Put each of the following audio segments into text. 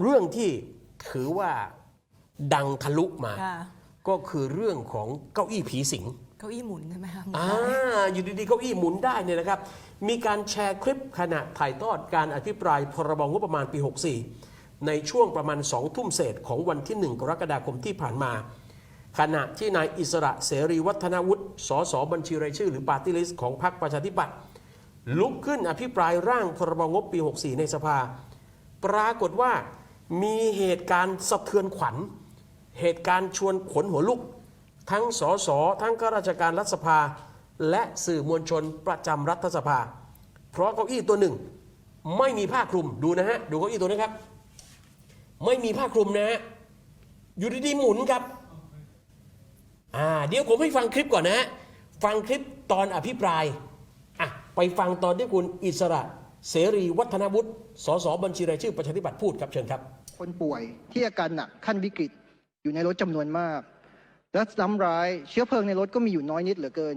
เรื่องที่ถือว่าดังทะลุมาค่ะก็คือเรื่องของเก้าอี้ผีสิงเก้าอี้หมุนใช่ไหมคะอ่าอยู่ดีๆเก้าอี้หมุนได้เนี่ยนะครับ มีการแชร์คลิปขณะถ่ายทอดการอภิปรายพรบงบประมาณปี 64 ในช่วงประมาณ2ทุ่มเศษของวันที่ 1 กรกฎาคมที่ผ่านมา ขณะที่นายอิสระเสรีวัฒนวุฒิสสบัญชีรายชื่อ หรือปาร์ตี้ลิสต์ของพรรคประชาธิปัตย์ลุกขึ้นอภิปรายร่างพรบงบปี 64 ในสภา ปรากฏว่า มีเหตุการณ์สะเทือนขวัญ เหตุการณ์ชวนขนหัวลุก ทั้งสสทั้งข้าราชการรัฐสภา และสื่อมวลชนประจำรัฐสภา เพราะเก้าอี้ตัวหนึ่ง ไม่มีผ้าคลุมดูนะฮะ ดูเก้าอี้ตัวนี้ครับ ไม่มีผ้าคลุมนะฮะ อยู่ดีๆหมุนครับอ่าเดี๋ยวผมให้ฟังคลิปก่อนนะฮะ ฟังคลิปตอนอภิปรายอะไปฟังตอนที่คุณอิสระ เสรีวัฒนวุฒิสสบัญชีรายชื่อประชาธิปัตย์พูดครับเชิญครับ คนป่วยที่อาการหนักขั้นวิกฤตอยู่ในรถจำนวนมาก และซ้ำร้ายเชื้อเพลิงในรถก็มีอยู่น้อยนิดเหลือเกิน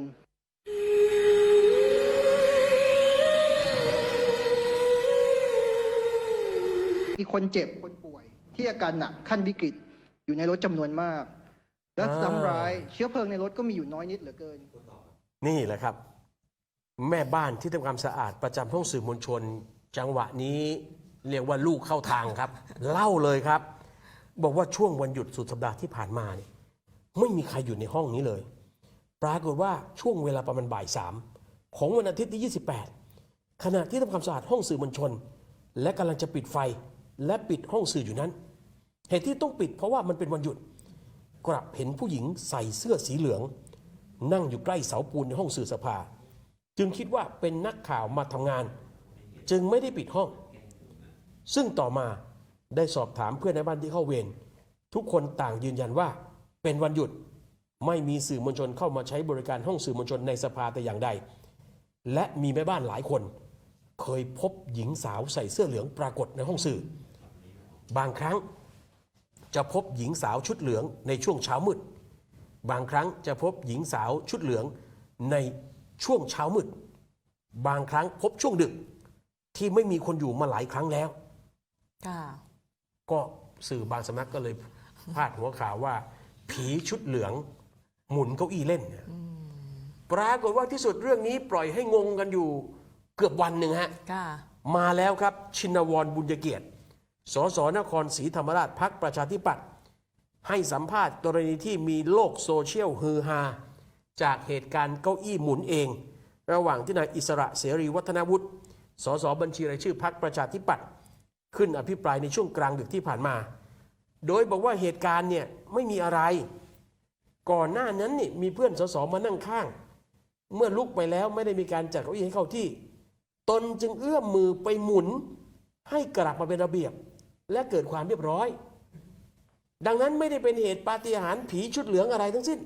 มีคนเจ็บคนป่วยที่อาการหนักขั้นวิกฤตอยู่ในรถจำนวนมาก และซ้ำร้ายเชื้อเพลิงในรถก็มีอยู่น้อยนิดเหลือเกิน นี่แหละครับ แม่บ้านที่ทำความสะอาดประจำห้องสื่อมวลชน จังหวะนี้เรียกว่าลูกเข้าทางครับ เล่าเลยครับ บอกว่าช่วงวันหยุดสุดสัปดาห์ที่ผ่านมาเนี่ยไม่มีใครอยู่ในห้องนี้เลย ปรากฏว่าช่วงเวลาประมาณบ่ายสามของวันอาทิตย์ที่ 28 ขณะที่ทำความสะอาดห้องสื่อมวลชน และกำลังจะปิดไฟและปิดห้องสื่ออยู่นั้น เหตุที่ต้องปิดเพราะว่ามันเป็นวันหยุด กลับเห็นผู้หญิงใส่เสื้อสีเหลือง นั่งอยู่ใกล้เสาปูนในห้องสื่อสภา จึงคิดว่าเป็นนักข่าวมาทำงาน จึงไม่ได้ปิดห้อง ซึ่งต่อมาได้สอบถามเพื่อนในบ้านที่เข้าเวรทุกคนต่างยืนยันว่า เป็นวันหยุดไม่มีสื่อมวลชนเข้ามาใช้บริการห้องสื่อมวลชนในสภาแต่อย่างใด และมีแม่บ้านหลายคน เคยพบหญิงสาวใส่เสื้อเหลืองปรากฏในห้องสื่อ บางครั้งจะพบหญิงสาวชุดเหลืองในช่วงเช้ามืด บางครั้งจะพบหญิงสาวชุดเหลืองใน ช่วงเช้ามืด บางครั้งพบช่วงดึก ที่ไม่มีคนอยู่มาหลายครั้งแล้วค่ะก็สื่อบางสำนักก็เลยพาดหัวข่าวว่า ผีชุดเหลือง หมุนเก้าอี้เล่นเนี่ยปรากฏว่าที่สุดเรื่องนี้ปล่อยให้งงกันอยู่เกือบวันหนึ่งฮะค่ะมาแล้วครับชินวรบุญเกียรติสสนครศรีธรรมราชพักประชาธิปัตย์ให้สัมภาษณ์กรณีที่มีโลกโซเชียลฮือฮา จากเหตุการณ์เก้าอี้หมุนเอง ระหว่างที่นายอิสระเสรีวัฒนวุฒิสสบัญชีรายชื่อพักประชาธิปัตย์ขึ้นอภิปรายในช่วงกลางดึกที่ผ่านมา โดยบอกว่าเหตุการณ์เนี่ยไม่มีอะไร ก่อนหน้านั้นนี่มีเพื่อนสสมานั่งข้าง เมื่อลุกไปแล้วไม่ได้มีการจัดเก้าอี้ให้เข้าที่ ตนจึงเอื้อมมือไปหมุน ให้กลับมาเป็นระเบียบ และเกิดความเรียบร้อย ดังนั้นไม่ได้เป็นเหตุปาฏิหาริย์ผีชุดเหลืองอะไรทั้งสิ้น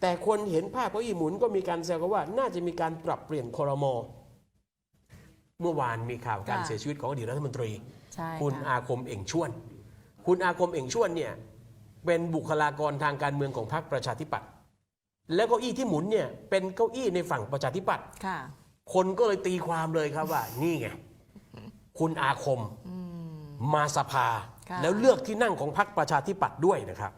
แต่คนเห็นภาพเก้าอี้หมุนก็มีการแซวกันว่า น่าจะมีการปรับเปลี่ยนคอรมอเมื่อวานมีข่าวการค่ะ เสียชีวิตของอดีตรัฐมนตรี ใช่คุณค่ะอาคมเอ่งชวน คุณอาคมเอ่งชวนเนี่ยเป็นบุคลากรทางการเมืองของพรรคประชาธิปัตย์ แล้วเก้าอี้ที่หมุนเนี่ยเป็นเก้าอี้ในฝั่งประชาธิปัตย์ ค่ะ คนก็เลยตีความเลยครับว่า นี่ไง คุณอาคม มาสภา ค่ะ แล้วเลือกที่นั่งของพรรคประชาธิปัตย์ด้วยนะครับ